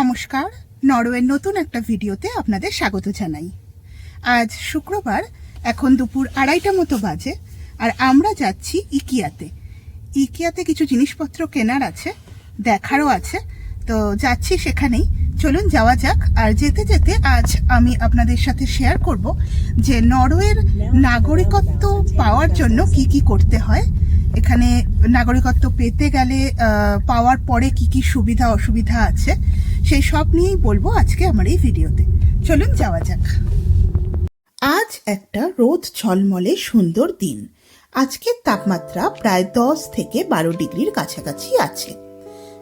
নমস্কার। নরওয়ের নতুন একটা ভিডিওতে আপনাদের স্বাগত জানাই। আজ শুক্রবার, এখন দুপুর আড়াইটা মতো বাজে, আর আমরা যাচ্ছি ইকিয়াতে। ইকিয়াতে কিছু জিনিসপত্র কেনার আছে, দেখারও আছে, তো যাচ্ছি সেখানেই। চলুন যাওয়া যাক, আর যেতে যেতে আজ আমি আপনাদের সাথে শেয়ার করব যে নরওয়ের নাগরিকত্ব পাওয়ার জন্য কি কি করতে হয়। এখানে নাগরিকত্ব পেতে গেলে পাওয়ার পরে কি কি সুবিধা অসুবিধা আছে সেই সব নিয়েই বলব আজকে আমার এই ভিডিওতে। চলুন যাওয়া যাক। আজ একটা রোদ ঝলমলে সুন্দর দিন। আজকের তাপমাত্রা প্রায় দশ থেকে বারো ডিগ্রির কাছাকাছি আছে।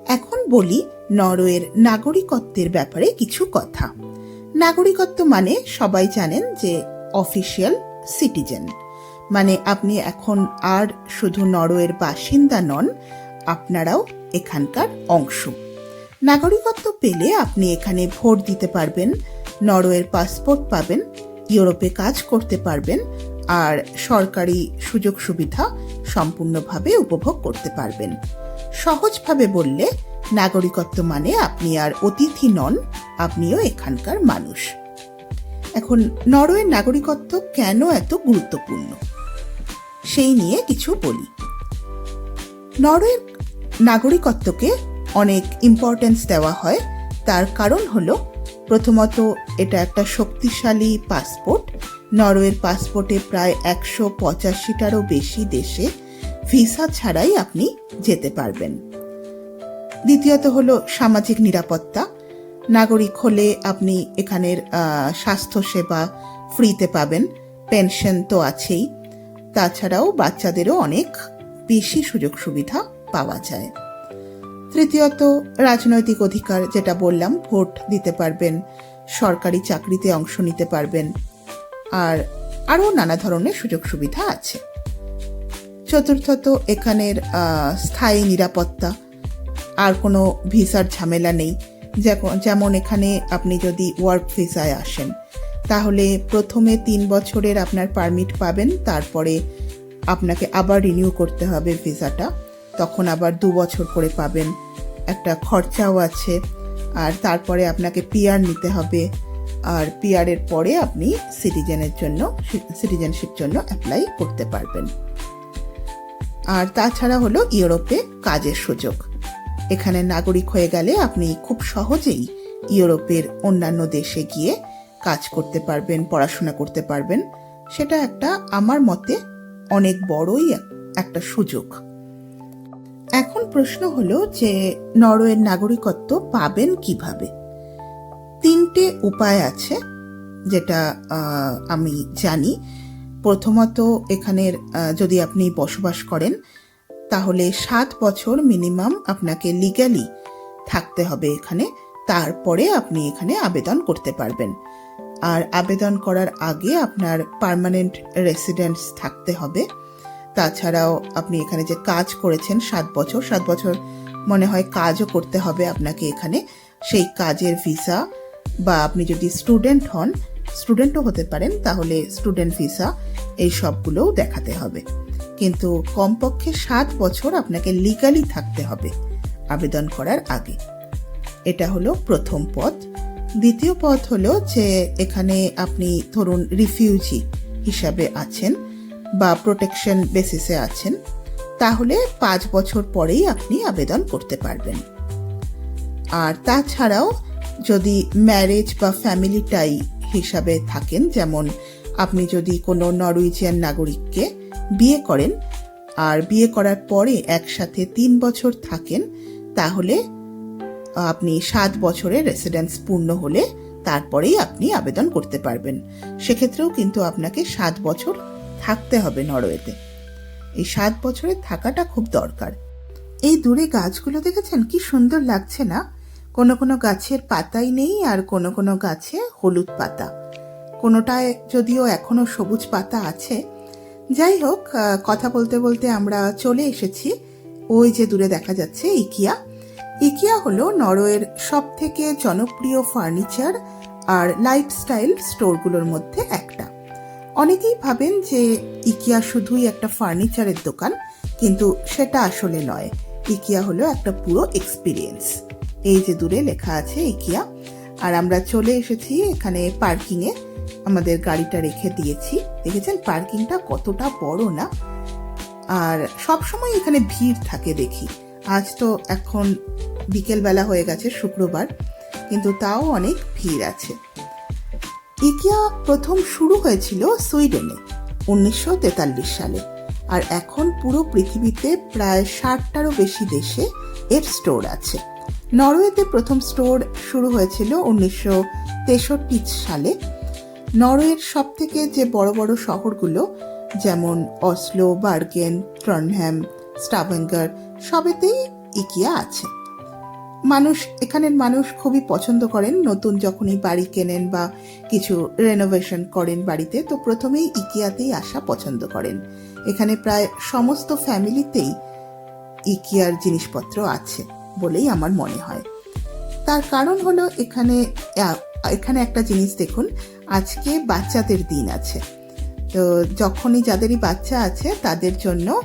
এখন বলি নরওয়ের নাগরিকত্বের ব্যাপারে কিছু কথা। নাগরিকত্ব মানে সবাই জানেন যে অফিসিয়াল সিটিজেন। মানে আপনি এখন আর শুধু নরওয়ের বাসিন্দা নন, আপনারাও এখানকার অংশ। নাগরিকত্ব পেলে আপনি এখানে ভোট দিতে পারবেন, নরওয়ের পাসপোর্ট পাবেন, ইউরোপে কাজ করতে পারবেন, আর সরকারি সুযোগ সুবিধা সম্পূর্ণভাবে উপভোগ করতে পারবেন। সহজভাবে বললে, নাগরিকত্ব মানে আপনি আর অতিথি নন, আপনিও এখানকার মানুষ। এখন, নরওয়ের নাগরিকত্ব কেন এত গুরুত্বপূর্ণ? সেই নিয়ে কিছু বলি। নরওয়ের নাগরিকত্বকে অনেক ইম্পর্টেন্স দেওয়া হয়। তার কারণ হলো, প্রথমত এটা একটা শক্তিশালী পাসপোর্ট নরওয়ের পাসপোর্টে প্রায় একশো পঁচাশিটারও বেশি দেশে ভিসা ছাড়াই আপনি যেতে পারবেন। দ্বিতীয়ত হলো সামাজিক নিরাপত্তা। নাগরিক হলে আপনি এখানের স্বাস্থ্যসেবা ফ্রিতে পাবেন। পেনশন তো আছেই। তাছাড়াও বাচ্চাদেরও অনেক বেশি সুযোগ সুবিধা পাওয়া যায়। তৃতীয়ত, রাজনৈতিক অধিকার যেটা বললাম, ভোট দিতে পারবেন, সরকারি চাকরিতে অংশ নিতে পারবেন। আর আরও নানা ধরনের সুযোগ সুবিধা আছে। চতুর্থত, এখানের স্থায়ী নিরাপত্তা। আর কোনো ভিসার ঝামেলা নেই। যেমন- এখানে আপনি যদি ওয়ার্ক ভিসায় আসেন, তাহলে প্রথমে তিন বছরের আপনার পারমিট পাবেন, তারপরে আপনাকে আবার রিনিউ করতে হবে ভিসাটা। তখন আবার দু বছর করে পাবেন। একটা খরচাও আছে। আর তারপরে আপনাকে পিআর নিতে হবে। আর পিআরের পরে আপনি সিটিজেনের জন্য, সিটিজেনশিপ জন্য অ্যাপ্লাই করতে পারবেন। আর তাছাড়া হলো ইউরোপে কাজের সুযোগ। এখানে নাগরিক হয়ে গেলে আপনি খুব সহজেই ইউরোপের অন্যান্য দেশে গিয়ে কাজ করতে পারবেন, পড়াশোনা করতে পারবেন। সেটা একটা আমার মতে অনেক বড়ই একটা সুযোগ। এখন প্রশ্ন হলো যে নরওয়ের নাগরিকত্ব পাবেন কীভাবে? তিনটে উপায় আছে যেটা আমি জানি। প্রথমত এখানের যদি আপনি বসবাস করেন, তাহলে সাত বছর মিনিমাম আপনাকে লিগ্যালি থাকতে হবে এখানে। তারপরে আপনি এখানে আবেদন করতে পারবেন। আর আবেদন করার আগে আপনার পার্মানেন্ট রেসিডেন্স থাকতে হবে। তাছাড়াও আপনি এখানে যে কাজ করেছেন সাত বছর সাত বছর মনে হয় কাজও করতে হবে আপনাকে এখানে। সেই কাজের ভিসা বা আপনি যদি স্টুডেন্ট হন, স্টুডেন্টও হতে পারেন, তাহলে স্টুডেন্ট ভিসা এই সবগুলোও দেখাতে হবে। কিন্তু কমপক্ষে সাত বছর আপনাকে লিগালি থাকতে হবে আবেদন করার আগে। এটা হলো প্রথম পথ। দ্বিতীয় পথ হলো যে এখানে আপনি ধরুন রিফিউজি হিসাবে আছেন বা প্রোটেকশন বেসিসে আছেন, তাহলে পাঁচ বছর পরেই আপনি আবেদন করতে পারবেন। আর তাছাড়াও যদি ম্যারেজ বা ফ্যামিলি টাই হিসাবে থাকেন, যেমন আপনি যদি কোনো নরওয়েজিয়ান নাগরিককে বিয়ে করেন, আর বিয়ে করার পরে একসাথে তিন বছর থাকেন, তাহলে আপনি সাত বছরের রেসিডেন্স পূর্ণ হলে তারপরেই আপনি আবেদন করতে পারবেন। সেক্ষেত্রেও কিন্তু আপনাকে সাত বছর থাকতে হবে নরওয়েতে। এই সাত বছরের থাকাটা খুব দরকার। এই দূরে গাছগুলো দেখেছেন? কি সুন্দর লাগছে না? কোনো কোনো গাছের পাতাই নেই আর কোনো কোনো গাছে হলুদ পাতা। কোনোটায় যদিও এখনও সবুজ পাতা আছে। যাই হোক কথা বলতে বলতে আমরা চলে এসেছি ওই যে দূরে দেখা যাচ্ছে, ইকিয়া। ইকিয়া হলো নরওয়ের সব থেকে জনপ্রিয় ফার্নিচার আর লাইফস্টাইল স্টোরগুলোর মধ্যে একটা। অনেকেই ভাবেন যে ইকিয়া শুধুই একটা ফার্নিচারের দোকান, কিন্তু সেটা আসলে নয়। ইকিয়া হলো একটা পুরো এক্সপিরিয়েন্স এই যে দূরে লেখা আছে ইকিয়া। আর আমরা চলে এসেছি এখানে পার্কিং এ। আমাদের গাড়িটা রেখে দিয়েছি। দেখেছেন? পার্কিংটা কতটা বড় না? আর সব সময় এখানে ভিড় থাকে দেখি। আজ তো এখন বিকেল বেলা হয়ে গেছে শুক্রবার, কিন্তু তাও অনেক ভিড় আছে। ইকিয়া প্রথম শুরু হয়েছিল সুইডেনে, উনিশশো তেতাল্লিশ সালে। আর এখন পুরো পৃথিবীতে প্রায় ষাটটারও বেশি দেশে এর স্টোর আছে। নরওয়েতে প্রথম স্টোর শুরু হয়েছিল উনিশশো তেষট্টি সালে। নরওয়ের সব থেকে যে বড় বড় শহরগুলো, যেমন অসলো, বার্গেন, ট্রনহ্যাম স্টাভেঙ্গার সবেতেই ইকিয়া আছে। মানুষ, এখানের মানুষ খুবই পছন্দ করেন নতুন যখনই বাড়ি কেনেন বা কিছু রেনোভেশন করেন বাড়িতে, তো প্রথমেই ইকিয়াতেই আসা পছন্দ করেন। এখানে প্রায় সমস্ত ফ্যামিলিতেই ইকিয়ার জিনিসপত্র আছে বলেই আমার মনে হয়। তার কারণ হলো এখানে এখানে একটা জিনিস দেখুন, আজকে বাচ্চাদের দিন আছে। তো যখনই যাদেরই বাচ্চা আছে, তাদের জন্য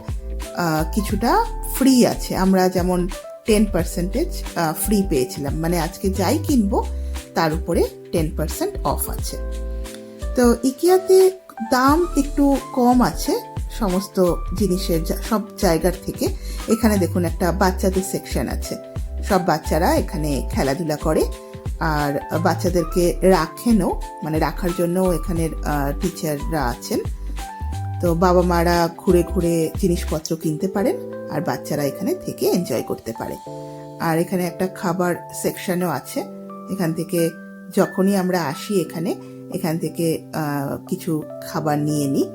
কিছুটা ফ্রি আছে। আমরা যেমন টেন পার্সেন্টেজ ফ্রি পেয়েছিলাম। মানে আজকে যাই কিনবো, তার উপরে টেন পার্সেন্ট অফ আছে। তো ইকিয়াতে দাম একটু কম আছে সমস্ত জিনিসের সব জায়গার থেকে। এখানে দেখুন একটা বাচ্চাদের সেকশন আছে। সব বাচ্চারা এখানে খেলাধুলা করে। আর বাচ্চাদেরকে রাখেনও মানে রাখার জন্য এখানের টিচাররা আছেন। তো বাবা মারা ঘুরে ঘুরে জিনিসপত্র কিনতে পারেন। আর বাচ্চারা এখানে থেকে এনজয় করতে পারে। আর এখানে একটা খাবার সেকশনও আছে। এখান থেকে যখনই আমরা আসি এখানে, এখান থেকে কিছু খাবার নিয়ে নিই।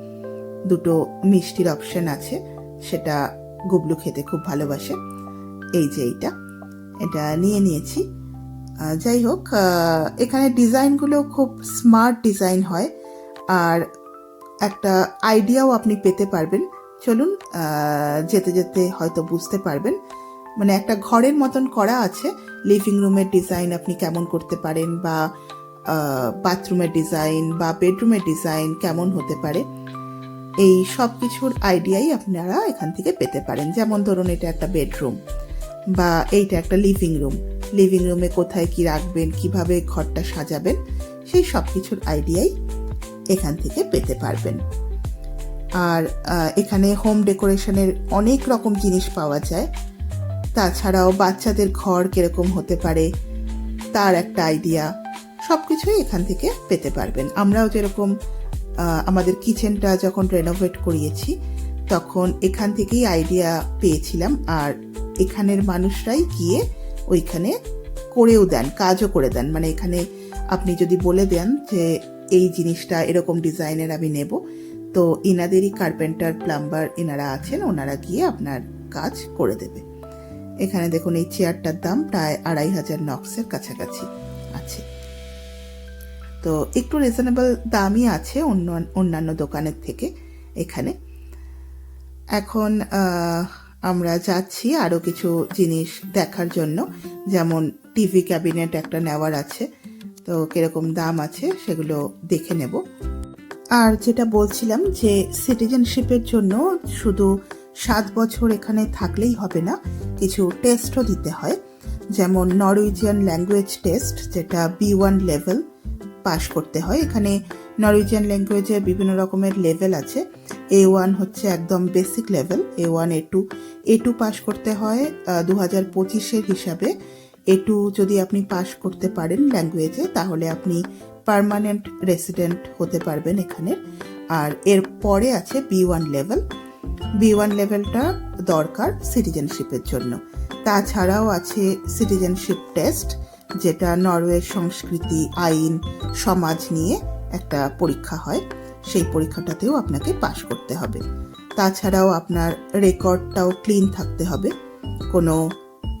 দুটো মিষ্টির অপশন আছে, সেটা গুবলু খেতে খুব ভালোবাসে। এই যে এইটা। এটা নিয়ে নিয়েছি। যাই হোক এখানে ডিজাইনগুলো খুব স্মার্ট ডিজাইন হয়। আর একটা আইডিয়াও আপনি পেতে পারবেন। চলুন যেতে যেতে হয়তো বুঝতে পারবেন। মানে একটা ঘরের মতন করা আছে লিভিং রুমের ডিজাইন আপনি কেমন করতে পারেন বা বাথরুমের ডিজাইন বা বেডরুমের ডিজাইন কেমন হতে পারে। এই সব কিছুর আইডিয়াই আপনারা এখান থেকে পেতে পারেন। যেমন ধরুন, এটা একটা বেডরুম বা এইটা একটা লিভিং রুম লিভিং রুমে কোথায় কি রাখবেন, কীভাবে ঘরটা সাজাবেন, সেই সব কিছুর আইডিয়াই এখান থেকে পেতে পারবেন। আর এখানে হোম ডেকোরেশনের অনেক রকম জিনিস পাওয়া যায়। তাছাড়াও বাচ্চাদের ঘর কীরকম হতে পারে, তার একটা আইডিয়া সব কিছুই এখান থেকে পেতে পারবেন। আমরাও যেরকম আমাদের কিচেনটা যখন রেনোভেট করিয়েছি, তখন এখান থেকেই আইডিয়া পেয়েছিলাম। আর এখানের মানুষরাই গিয়ে ওইখানে করেও দেন, কাজও করে দেন। মানে এখানে আপনি যদি বলে দেন যে, এই জিনিসটা এরকম ডিজাইনের আমি নেব তো ইনাদেরই কার্পেন্টার প্লাম্বার এনারা আছেন, ওনারা গিয়ে আপনার কাজ করে দেবে। এখানে দেখুন, এই চেয়ারটার দাম প্রায় আড়াই হাজার নক্সের কাছাকাছি আছে। তো একটু রিজনেবল দামই আছে অন্য অন্যান্য দোকানের থেকে এখানে। এখন আমরা যাচ্ছি আরও কিছু জিনিস দেখার জন্য। যেমন টিভি ক্যাবিনেট একটা নেওয়ার আছে। তো কীরকম দাম আছে সেগুলো দেখে নেব। আর যেটা বলছিলাম যে সিটিজেনশিপের জন্য শুধু সাত বছর এখানে থাকলেই হবে না, কিছু টেস্টও দিতে হয়। যেমন নরওয়েজিয়ান ল্যাঙ্গুয়েজ টেস্ট যেটা বি ওয়ান লেভেল পাশ করতে হয়। এখানে নরওয়েজিয়ান ল্যাঙ্গুয়েজের বিভিন্ন রকমের লেভেল আছে। এ ওয়ান হচ্ছে একদম basic level A one A two A two পাশ করতে হয় দু হাজার পঁচিশের হিসাবে। এ টু যদি আপনি পাশ করতে পারেন ল্যাঙ্গুয়েজে তাহলে আপনি পার্মানেন্ট রেসিডেন্ট হতে পারবেন এখানে। আর এর পরে আছে B one level B one লেভেলটা দরকার সিটিজেনশিপের জন্য। তাছাড়াও আছে সিটিজেনশিপ টেস্ট যেটা নরওয়ের সংস্কৃতি, আইন, সমাজ নিয়ে একটা পরীক্ষা হয়। সেই পরীক্ষাটাতেও আপনাকে পাশ করতে হবে। তাছাড়াও আপনার রেকর্ডটাও ক্লিন থাকতে হবে। কোনো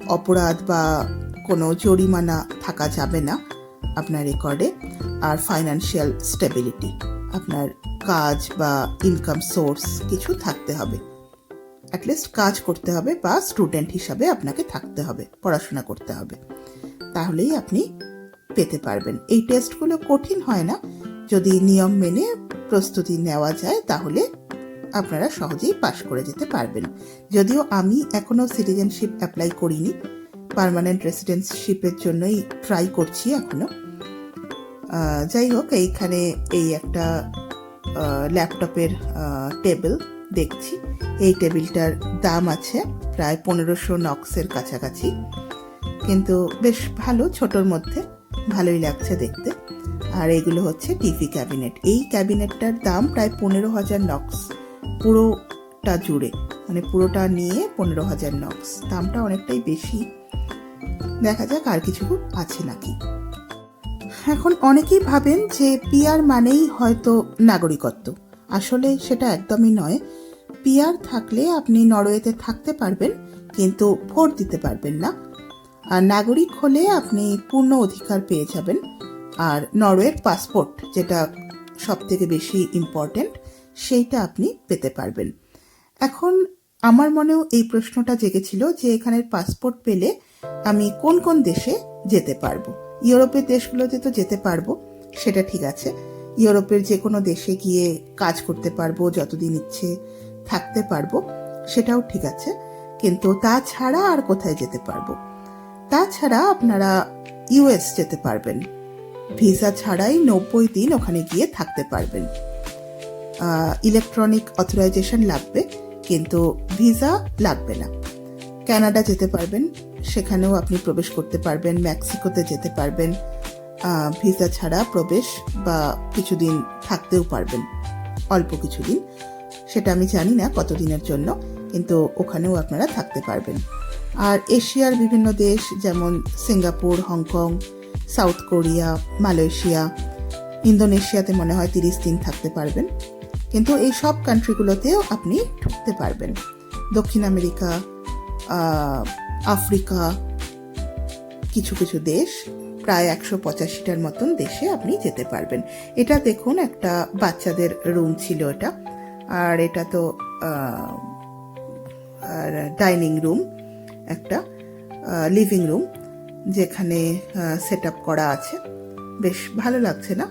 অপরাধ বা কোনো জরিমানা থাকা যাবে না আপনার রেকর্ডে আর ফাইন্যান্সিয়াল স্টেবিলিটি আপনার কাজ বা ইনকাম সোর্স কিছু থাকতে হবে। অ্যাটলিস্ট কাজ করতে হবে বা স্টুডেন্ট হিসাবে আপনাকে থাকতে হবে পড়াশোনা করতে হবে। তাহলেই আপনি পেতে পারবেন। এই টেস্টগুলো কঠিন হয় না। যদি নিয়ম মেনে প্রস্তুতি নেওয়া যায় তাহলে আপনারা সহজেই পাশ করে যেতে পারবেন। যদিও আমি এখনও সিটিজেনশিপ অ্যাপ্লাই করিনি। পার্মানেন্ট রেসিডেন্সশিপের জন্যই ট্রাই করছি এখনও। আহ, যাই হোক, এইখানে এই একটা ল্যাপটপের টেবিল দেখছি। এই টেবিলটার দাম আছে প্রায় পনেরোশো নক্সের কাছাকাছি। কিন্তু বেশ ভালো, ছোটোর মধ্যে ভালোই লাগছে দেখতে। আর এগুলো হচ্ছে টিভি ক্যাবিনেট। এই ক্যাবিনেটটার দাম প্রায় পনেরো হাজার নক্স, পুরোটা জুড়ে। মানে পুরোটা নিয়ে পনেরো হাজার নক্স। দামটা অনেকটাই বেশি। দেখা যাক আর কিছু আছে নাকি। এখন অনেকেই ভাবেন যে পিয়ার মানেই হয়তো নাগরিকত্ব। আসলে সেটা একদমই নয়। পিয়ার থাকলে আপনি নরওয়েতে থাকতে পারবেন, কিন্তু ভোট দিতে পারবেন না। আর নাগরিক হলে আপনি পূর্ণ অধিকার পেয়ে যাবেন। আর নরওয়ের পাসপোর্ট, যেটা সব থেকে বেশি ইম্পর্টেন্ট সেইটা আপনি পেতে পারবেন। এখন আমার মনেও এই প্রশ্নটা জেগেছিল যে এখানের পাসপোর্ট পেলে আমি কোন কোন দেশে যেতে পারব। ইউরোপের দেশগুলোতে তো যেতে পারব, সেটা ঠিক আছে। ইউরোপের যে কোনো দেশে গিয়ে কাজ করতে পারব, যতদিন ইচ্ছে থাকতে পারব, সেটাও ঠিক আছে। কিন্তু তাছাড়া আর কোথায় যেতে পারব? তাছাড়া আপনারা ইউএস যেতে পারবেন। ভিসা ছাড়াই নব্বই দিন ওখানে গিয়ে থাকতে পারবেন। ইলেকট্রনিক অথরাইজেশন লাগবে, কিন্তু ভিসা লাগবে না। কানাডা যেতে পারবেন সেখানেও আপনি প্রবেশ করতে পারবেন, মেক্সিকোতে যেতে পারবেন ভিসা ছাড়া প্রবেশ বা কিছুদিন থাকতেও পারবেন, অল্প কিছুদিন। সেটা আমি জানি না কতদিনের জন্য, কিন্তু ওখানেও আপনারা থাকতে পারবেন। আর এশিয়ার বিভিন্ন দেশ, যেমন Singapore, Hong Kong, South Korea, Malaysia, ইন্দোনেশিয়াতে মনে হয় তিরিশ দিন থাকতে পারবেন। কিন্তু এই সব কান্ট্রিগুলোতেও আপনি ঢুকতে পারবেন। দক্ষিণ আমেরিকা আফ্রিকা কিছু কিছু দেশ, প্রায় একশো পঁচাশিটার মতন দেশে আপনি যেতে পারবেন। এটা দেখুন, একটা বাচ্চাদের রুম ছিল এটা। আর এটা তো ডাইনিং রুম একটা লিভিং রুম যেখানে সেট করা আছে। বেশ ভালো লাগছে না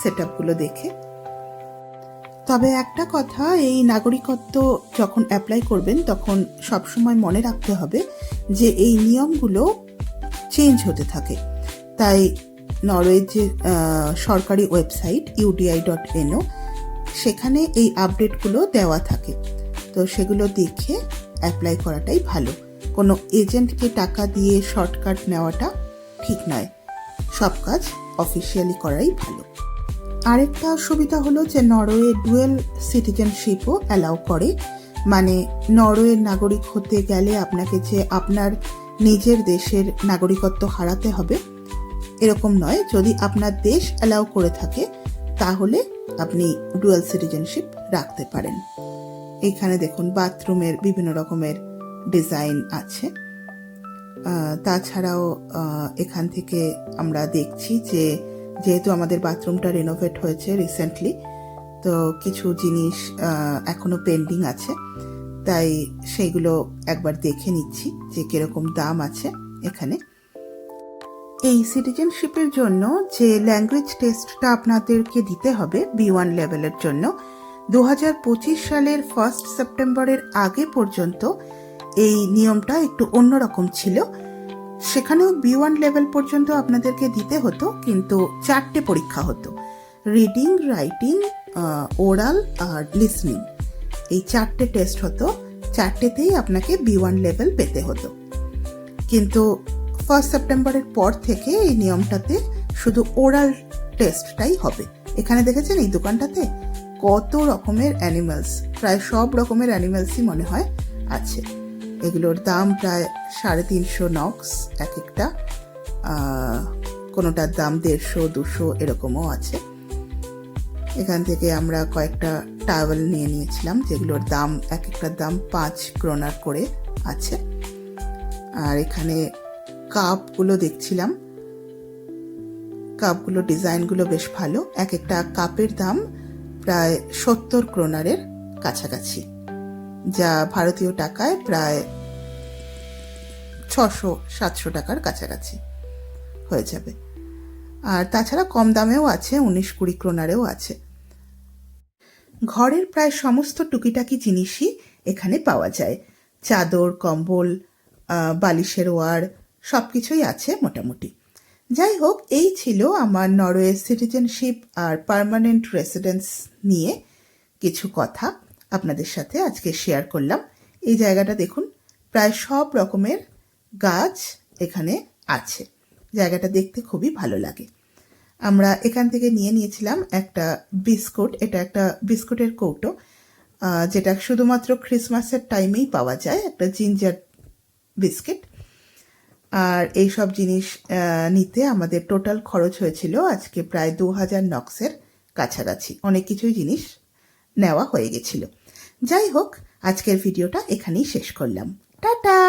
সেট দেখে? তবে একটা কথা, এই নাগরিকত্ব যখন অ্যাপ্লাই করবেন, তখন সবসময় মনে রাখতে হবে যে এই নিয়মগুলো চেঞ্জ হতে থাকে। তাই নরওয়ের যে সরকারি ওয়েবসাইট ইউডিআই ডট এনও সেখানে এই আপডেটগুলো দেওয়া থাকে। তো সেগুলো দেখে অ্যাপ্লাই করাটাই ভালো। কোনো এজেন্টকে টাকা দিয়ে শর্টকাট নেওয়াটা ঠিক নয়। সব কাজ অফিসিয়ালি করাই ভালো। আরেকটা সুবিধা হলো যে নরওয়ে ডুয়েল সিটিজেনশিপও অ্যালাউ করে। মানে নরওয়ের নাগরিক হতে গেলে আপনাকে যে আপনার নিজের দেশের নাগরিকত্ব হারাতে হবে, এরকম নয়। যদি আপনার দেশ অ্যালাউ করে থাকে, তাহলে আপনি ডুয়েল সিটিজেনশিপ রাখতে পারেন। এইখানে দেখুন, বাথরুমের বিভিন্ন রকমের ডিজাইন আছে। তাছাড়াও এখান থেকে আমরা দেখছি যে যেহেতু আমাদের বাথরুমটা রেনোভেট হয়েছে রিসেন্টলি তো কিছু জিনিস আহ, এখনও পেন্ডিং আছে। তাই সেইগুলো একবার দেখে নিচ্ছি যে কীরকম দাম আছে এখানে। এই সিটিজেনশিপের জন্য যে ল্যাঙ্গুয়েজ টেস্টটা আপনাদেরকে দিতে হবে বি ওয়ান লেভেলের জন্য দু হাজার পঁচিশ সালের ফার্স্ট সেপ্টেম্বরের আগে পর্যন্ত এই নিয়মটা একটু অন্যরকম ছিল। সেখানেও বি ওয়ান লেভেল পর্যন্ত আপনাদেরকে দিতে হতো, কিন্তু চারটে পরীক্ষা হতো। রিডিং রাইটিং ওরাল আর লিসনিং এই চারটে টেস্ট হতো, চারটেতেই আপনাকে বি ওয়ান লেভেল পেতে হতো। কিন্তু ফার্স্ট সেপ্টেম্বরের পর থেকে এই নিয়মটাতে শুধু ওরাল টেস্টটাই হবে। এখানে দেখেছেন এই দোকানটাতে কত রকমের অ্যানিমালস প্রায় সব রকমের অ্যানিমালসই মনে হয় আছে। এগুলোর দাম প্রায় সাড়ে তিনশো নক্স এক একটা। কোনোটার দাম দেড়শো, দুশো এরকমও আছে। এখান থেকে আমরা কয়েকটা টাওয়েল নিয়ে নিয়েছিলাম, যেগুলোর দাম, এক একটার দাম পাঁচ ক্রোনার করে আছে। আর এখানে কাপগুলো দেখছিলাম। কাপগুলো, ডিজাইনগুলো বেশ ভালো। এক একটা কাপের দাম প্রায় সত্তর ক্রোনারের কাছাকাছি। যা ভারতীয় টাকায় প্রায় ছশো, সাতশো টাকার কাছাকাছি হয়ে যাবে। আর তাছাড়া কম দামেও আছে, উনিশ কুড়ি ক্রোনারেও আছে। ঘরের প্রায় সমস্ত টুকিটাকি জিনিসই এখানে পাওয়া যায়। চাদর, কম্বল বালিশের ওয়ার সব কিছুই আছে মোটামুটি। যাই হোক, এই ছিল আমার নরওয়ে সিটিজেনশিপ আর পার্মানেন্ট রেসিডেন্স নিয়ে কিছু কথা। আপনাদের সাথে আজকে শেয়ার করলাম। এই জায়গাটা দেখুন, প্রায় সব রকমের গাছ এখানে আছে। জায়গাটা দেখতে খুবই ভালো লাগে। আমরা এখান থেকে নিয়ে নিয়েছিলাম একটা বিস্কুট, এটা একটা বিস্কুটের কৌটো যেটা শুধুমাত্র ক্রিসমাসের টাইমেই পাওয়া যায়, একটা জিঞ্জার বিস্কিট আর এই সব জিনিস নিতে আমাদের টোটাল খরচ হয়েছিল আজকে প্রায় দু হাজার নক্সের কাছাকাছি। অনেক কিছুই জিনিস নেওয়া হয়ে গেছিল। যাই হোক আজকের ভিডিওটা এখানেই শেষ করলাম। টাটা!